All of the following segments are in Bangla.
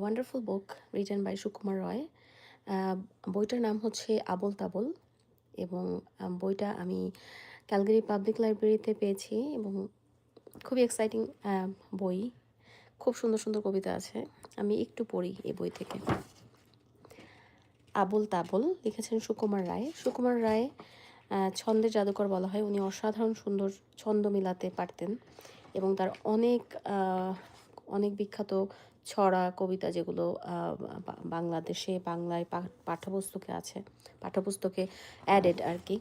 Wonderful book written by Sukumar Roy. বইটার নাম হচ্ছে আবল তাবল এবং বইটা আমি ক্যালগারি পাবলিক লাইব্রেরিতে পেয়েছি এবং খুবই এক্সাইটিং বই। খুব সুন্দর সুন্দর কবিতা আছে। আমি একটু পড়ি এই বই থেকে। আবল তাবল, লিখেছেন সুকুমার রায়। সুকুমার রায় ছন্দের জাদুকর বলা হয়। উনি অসাধারণ সুন্দর ছন্দ মিলাতে পারতেন এবং তার অনেক অনেক বিখ্যাত ছড়া কবিতা যেগুলো বাংলাদেশে বাংলায় পাঠ্যপুস্তকে আছে, পাঠ্যপুস্তকে অ্যাডেড আর কি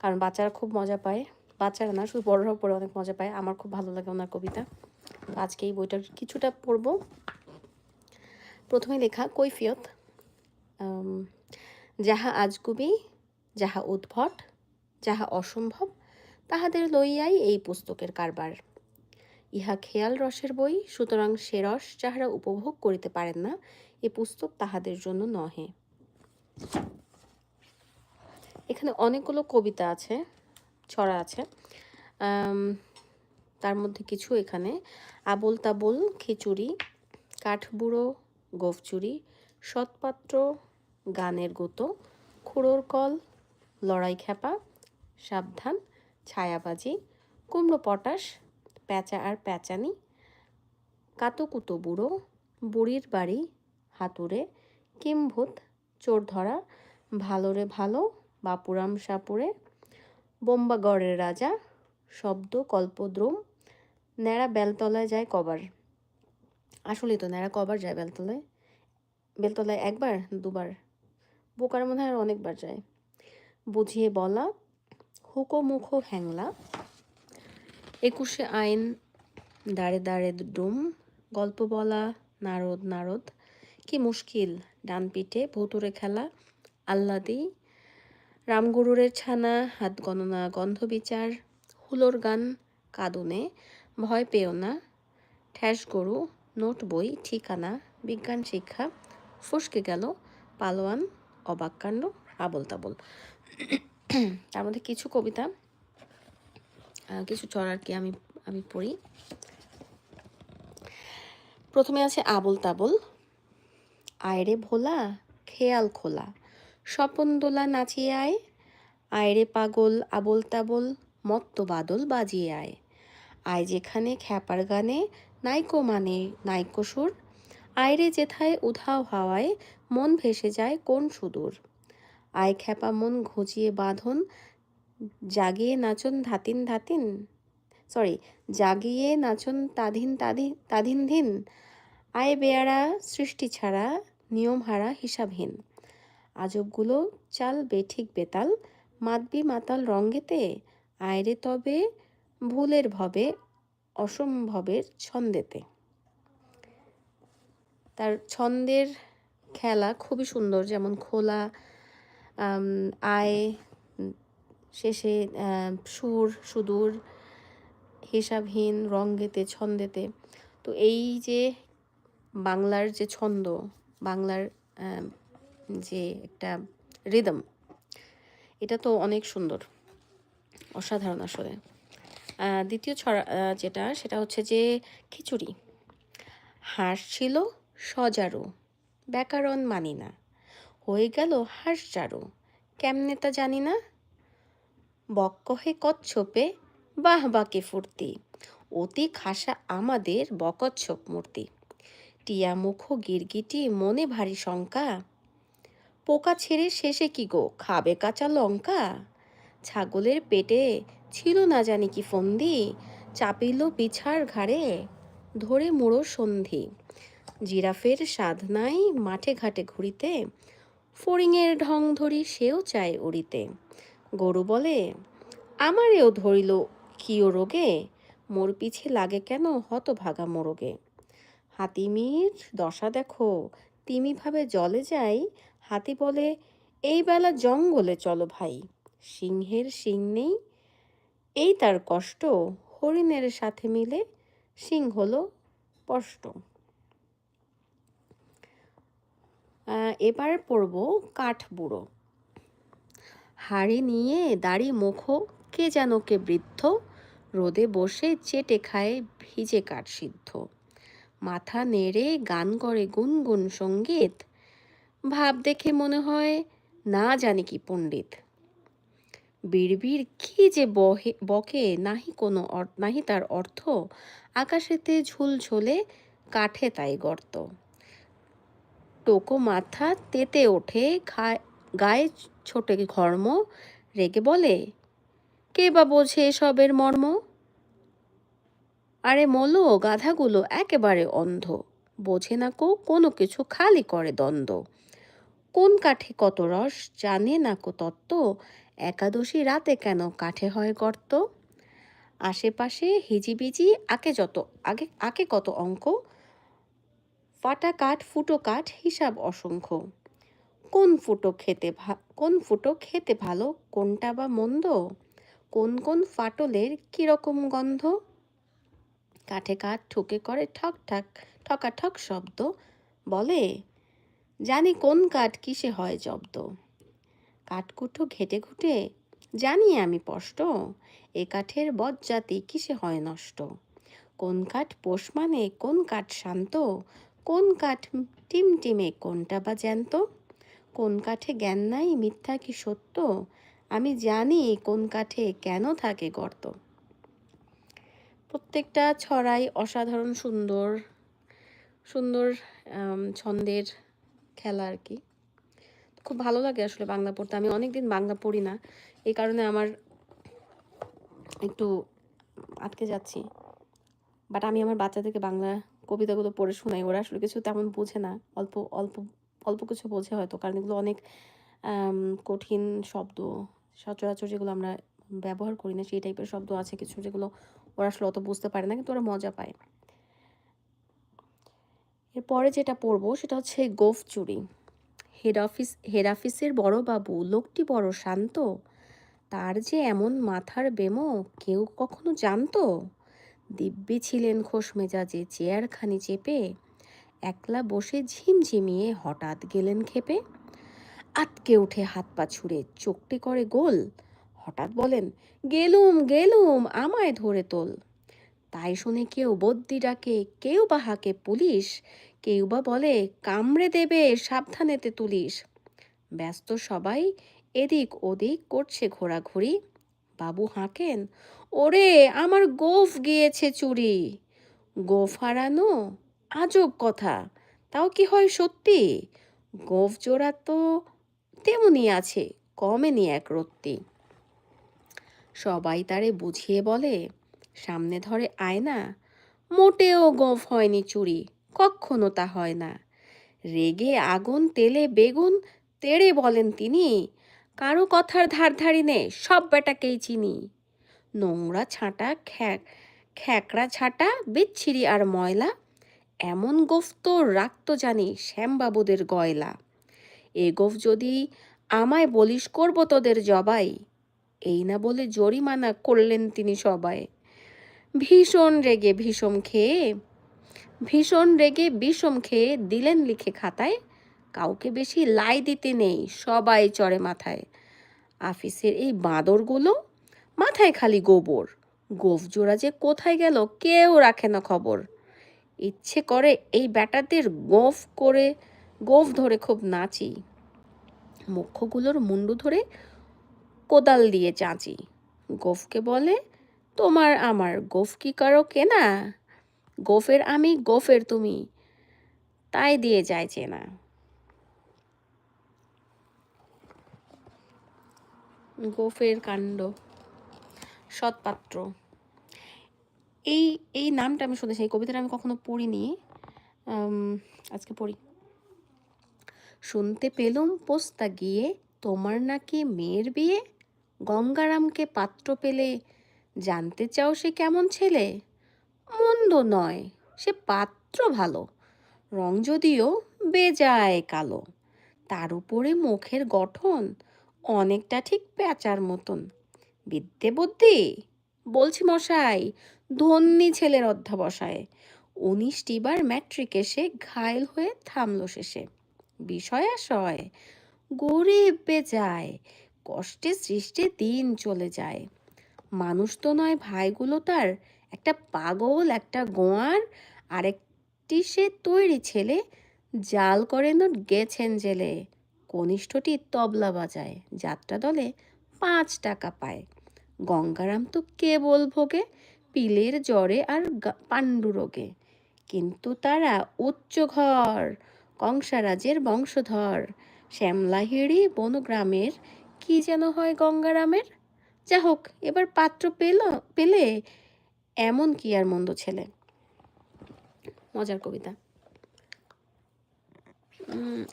কারণ বাচ্চারা খুব মজা পায়। বাচ্চারা না, শুধু বড়রাও পড়ে অনেক মজা পায়। আমার খুব ভালো লাগে ওনার কবিতা। আজকে এই বইটার কিছুটা পড়ব। প্রথমে লেখা, কৈফিয়ত যাহা আজগুবি, যাহা উদ্ভট, যাহা অসম্ভব, তাহাদের লইয়াই এই পুস্তকের কারবার। ইহা খেয়াল রসের বই, সুতরাং সে রস যাহারা উপভোগ করিতে পারেন না, এ পুস্তক তাহাদের জন্য নহে। এখানে অনেকগুলো কবিতা আছে, ছড়া আছে। তার মধ্যে কিছু এখানে। আবল তাবল, খিচুড়ি, কাঠবুড়ো, গোফচুরি, সৎপাত্র, গানের গুতো, খুঁড়োর কল, লড়াই খেপা সাবধান, ছায়াবাজি, কুমড়ো পটাশ প্যাঁচা আর প্যাঁচানি। কাতুকুতো বুড়ো, বুড়ির বাড়ি, হাতুড়ে, কিম্ভূত চোর ধরা ভালোরে ভালো, বাপুরাম সাপুরে বোম্বাগড়ের রাজা, শব্দ কল্পদ্রুম, ন্যাড়া বেলতলায় যায় কবার। আসলেই তো ন্যাড়া কবার যায় বেলতলায়? বেলতলায় একবার, দুবার? বোকার মনে হয় আর অনেকবার যায়। বুঝিয়ে বলা হুকো মুখো হ্যাংলা একুশে আইন, দাঁড়ে দাঁড়ে ডুম, গল্প বলা, নারদ নারদ, কি মুশকিল ডান পিঠে ভুতুরে খেলা, আহ্লাদি, রামগুরুরের ছানা, হাত গণনা, গন্ধ বিচার, হুলোর গান, কাঁদনে, ভয় পেও না, ঠ্যাস গরু, নোট বই, ঠিকানা, বিজ্ঞান শিক্ষা, ফসকে গেল, পালোয়ান অবাককাণ্ড আবল তাবল। তার মধ্যে কিছু কবিতা। কিছু চড়ার কি আমি আমি পড়ি। প্রথমে আছে আবল তাবল। আয়রে ভোলা, খেয়াল খোলা। স্বপন দোলা নাচিয়ে আয়। আয়রে পাগল, আবল তাবল, মত্ত বাদল বাজিয়ে আয়। আয় যেখানে খ্যাপার গানে, নাইকো মানে নাইকো সুর। আয়রে যেথায় উধাও হাওয়ায়, মন ভেসে যায় কোন সুদূর। আয় খ্যাপা মন ঘুচিয়ে বাঁধন জাগিয়ে নাচন ধাতিন ধাতিন। সরি জাগিয়ে নাচন তাধিন তাধিন তাধিন ধিন। আয় বেয়ারা সৃষ্টি ছাড়া নিয়ম হারা হিসাবহীন। আজবগুলো চাল বেঠিক বেতাল, মাতবি মাতাল রঙ্গেতে। আয়রে তবে ভুলের ভবে, অসম্ভবের ছন্দেতে। তার ছন্দের খেলা খুবই সুন্দর, যেমন খোলা আয় শেষে সুর, সুদূর, হিসাবহীন, রঙ্গেতে, ছন্দেতে। তো এই যে বাংলার যে ছন্দ, বাংলার যে একটা রিদম এটা তো অনেক সুন্দর, অসাধারণ আসলে। দ্বিতীয় ছড়া যেটা, সেটা হচ্ছে যে খিচুড়ি। হাঁস ছিল সজারু, ব্যাকরণ মানি না হয়ে গেল হাঁস জারু। কেমনে তা জানি না? বক্কহে কচ্ছপে, বাহ বাকে ফুর্তি। অতি খাসা আমাদের বকচ্ছপ মূর্তি। টিয়া মুখ গিরগিটি, মনে ভারী শঙ্কা। পোকা ছেড়ে শেষে কি গো, খাবে কাঁচা লঙ্কা? ছাগলের পেটে ছিল না জানি কি ফন্দি, চাপিল পিছার ঘাড়ে ধরে মুড়ো সন্ধি। জিরাফের সাধ নাই মাঠে ঘাটে ঘুরিতে ফড়িংয়ের ঢং ধরি সেও চায় উড়িতে। গরু বলে, আমারেও ধরিল কিও রোগে, মোর পিছে লাগে কেন হত ভাগা মোরগে হাতিমির দশা দেখো তিমি ভাবে জলে যাই, হাতি বলে, এই বেলা জঙ্গলে চলো ভাই, সিংহের সিং নেই, এই তার কষ্ট, হরিণের সাথে মিলে সিং হলো স্পষ্ট। এবার পড়ব কাঠবুড়ো। হাড়ি নিয়ে দাড়ি মুখো, কে যেন কে বৃদ্ধ। রোদে বসে চেটে খায় ভিজে কাঠ সিদ্ধ। মাথা নেড়ে গান করে গুনগুন সংগীত। ভাব দেখে মনে হয়, না জানি কি পণ্ডিত। বিড়বিড় কি যে বহে, বকে, নাহি কোনো নাহি তার অর্থ। আকাশেতে ঝুলঝুলে কাঠে তাই গর্ত। টোকো মাথা তেতে ওঠে, খায় গায়ে ছোটে ঘর্ম, রেগে বলে, কে বা বোঝে এসবের মর্ম? আরে মলো, গাধাগুলো একেবারে অন্ধ, বোঝে না কো কোনো কিছু খালি করে দ্বন্দ্ব। কোন কাঠে কত রস, জানে না কো তত্ত্ব, একাদশী রাতে কেন কাঠে হয় গর্ত? আশেপাশে হিজিবিজি আকে যত, আগে আকে কত অঙ্ক? ফাটা কাঠ, ফুটো কাঠ, হিসাব অসংখ্য। কোন ফুটো খেতে কোন ফুটো খেতে ভালো? কোনটা বা মন্দ? কোন কোন ফাটলের কীরকম গন্ধ? কাঠে কাঠ ঠুকে করে ঠক ঠাক ঠকাঠক শব্দ বলে। জানি কোন কাঠ কিসে হয় জব্দ। কাঠকুঠো ঘেটে ঘুটে, জানি আমি স্পষ্ট। এ কাঠের বজ্জাতি কিসে হয় নষ্ট? কোন কাঠ পোষ মানে কোন কাঠ শান্ত? কোন কাঠ টিমটিমে কোনটা বা জ্যান্ত? কোন কাঠে জ্ঞান নাই, মিথ্যা কি সত্য? আমি জানি কোন কাঠে কেন থাকে গর্ত। প্রত্যেকটা ছড়াই অসাধারণ, সুন্দর সুন্দর ছন্দের খেলা আর কি। খুব ভালো লাগে আসলে বাংলা পড়তে। আমি অনেকদিন বাংলা পড়ি না। এই কারণে আমার একটু আটকে যাচ্ছি। বাট আমি আমার বাচ্চাদেরকে বাংলা কবিতাগুলো পড়ে শোনাই। ওরা আসলে কিছু তেমন বোঝে না। অল্প অল্প অল্প কিছু বোঝে হয়তো, কারণ এগুলো অনেক কঠিন শব্দ। সচরাচর যেগুলো আমরা ব্যবহার করি না, সেই টাইপের শব্দ আছে কিছু যেগুলো ওরা আসলে অত বুঝতে পারে না, কিন্তু ওরা মজা পায়। এরপরে যেটা পড়ব সেটা হচ্ছে গোফ চুরি। হেড অফিস, হেড অফিসের বড় বাবু, লোকটি বড় শান্ত। তার যে এমন মাথার বেমো, কেউ কখনো জানতো? দিব্যি ছিলেন খোশ মেজাজে, চেয়ারখানি চেপে। একলা বসে ঝিমঝিমিয়ে হঠাৎ গেলেন খেপে। আতকে উঠে হাত পা ছুঁড়ে চোখটি করে গোল। হঠাৎ বলেন, গেলুম গেলুম, আমায় ধরে তোল। তাই শুনে কেউ বদ্যি ডাকে, কেউ বা হাকে পুলিশ, কেউ বা বলে, কামড়ে দেবে, সাবধানেতে তুলিস। ব্যস্ত সবাই এদিক ওদিক করছে ঘোরাঘুরি। বাবু হাঁকেন, ওরে, আমার গোফ গিয়েছে চুরি। গোফ হারানো আজব কথা। তাও কি হয় সত্যি? গোফ জোড়া তো তেমনই আছে, কমেনি এক রত্তি। সবাই তারে বুঝিয়ে বলে, সামনে ধরে আয়না, মোটেও গোফ হয়নি চুরি কখনো তা হয় না। রেগে আগুন, তেলে বেগুন, তেড়ে বলেন তিনি, কারও কথার ধার ধারি নে, সব বেটাকেই চিনি। নোংরা ছাঁটা, খ্যাক, খ্যাকড়া ছাটা, বিচ্ছিরি আর ময়লা এমন গোফ তো রাখতো জানি শ্যামবাবুদের গয়লা। এ গোফ যদি আমায় বলিস করব তোদের জবাই, এই না বলে জরিমানা করলেন তিনি সবাই। ভীষণ রেগে ভীষণ খেয়ে, ভীষণ রেগে বিষম খেয়ে দিলেন লিখে খাতায়, কাউকে বেশি লাই দিতে নেই সবাই চড়ে মাথায়। আফিসের এই বাঁদরগুলো মাথায় খালি গোবর। গোফ জোড়া যে কোথায় গেল কেউ রাখে না খবর। ইচ্ছে করে এই ব্যাটাদের গোফ করে, গোফ ধরে খুব নাচি। মুখ্যগুলোর মুন্ডু ধরে কোদাল দিয়ে চাঁচি। গোফকে বলে, তোমার আমার গোফ কি কারও কেনা? গোফের আমি গোফের তুমি। তাই দিয়ে যায় চেনা। গোফের কাণ্ড। সৎপাত্র। এই এই নামটা আমি শুনেছি, এই কবিতাটা আমি কখনো পড়িনি। আজকে পড়ি। শুনতে পেলুম পোস্তা গিয়ে, তোমার নাকি মেয়ের বিয়ে? গঙ্গারামকে পাত্র পেলে জানতে চাও সে কেমন ছেলে? মন্দ নয়, সে পাত্র ভালো। রং যদিও বেজায় কালো। তার উপরে মুখের গঠন অনেকটা ঠিক পেঁচার মতন। বিদ্যে বুদ্ধি, বলছি মশাই ধন্যী ছেলের অধ্যাবসায়। উনিশটি বার ম্যাট্রিক এসে ঘায়েল হয়ে থামল শেষে। বিষয় আশয় গরিব বেজায় কষ্টে সৃষ্টে দিন চলে যায়। মানুষ তো নয় ভাইগুলো তার, একটা পাগল, একটা গোয়ার আর একটি সে তৈরি ছেলে, জাল করে নোট গেছেন জেলে। কনিষ্ঠটি তবলা বাজায় যাত্রা দলে পাঁচ টাকা পায়। গঙ্গারাম তো কেবল ভোগে পিলের জ্বরে আর পাণ্ডুরোগে কিন্তু তারা উচ্চ ঘর, কংসারাজের বংশধর। শ্যামলাহিড়ি বনগ্রামের কি যেন হয় গঙ্গারামের? যা হোক, এবার পাত্র পেল, পেলে এমন কি আর মন্দ ছেলে? মজার কবিতা।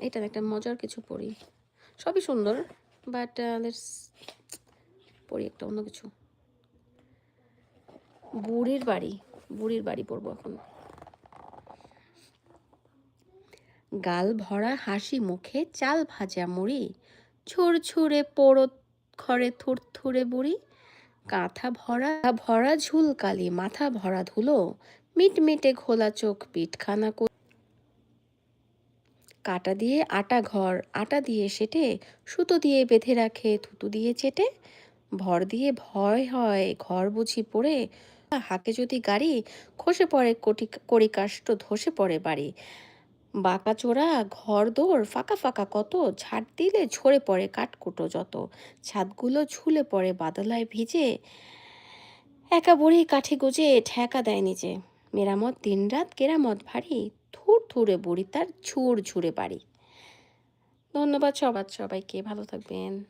এটা একটা মজার কিছু পড়ি। সবই সুন্দর বাট লেটস পড়ি একটা অন্য কিছু। বুড়ির বাড়ি বুড়ির বাড়ি পড়ব এখন। গাল ভরা হাসি মুখে চাল ভাজা মুড়ি ছুর ছুরে পোড়ো ঘরে থুর থুরে বুড়ি, কাঁথা ভরা ভরা ঝুলকালি, মাথা ভরা ধুলো, মিটমিটে খোলা চোখ, পিঠখানা কাটা দিয়ে আটা ঘর, আটা দিয়ে সেটে, সুতো দিয়ে বেঁধে রাখে, থুতু দিয়ে চেটে, ভর দিয়ে ভয় হয়, ঘর বুঝি পড়ে হাকে যদি গাড়ি, খসে পড়ে কোটি কড়িকাষ্ট ধসে পড়ে বাড়ি। বাঁকা চোরা, ঘর দৌড় ফাঁকা ফাঁকা কত ঝাড় দিলে ঝরে পড়ে কাঠকুটো যত। ছাদগুলো ঝুলে পড়ে বাদলায় ভিজে, একা বুড়ি কাঠি গুজে ঠেকা দেয় নিজে। মেরামত দিনরাত, কেরামত ভারী থুর থুরে বুড়ি তার ঝুর ঝুড়ে বাড়ি। ধন্যবাদ সবার সবাইকে, ভালো থাকবেন।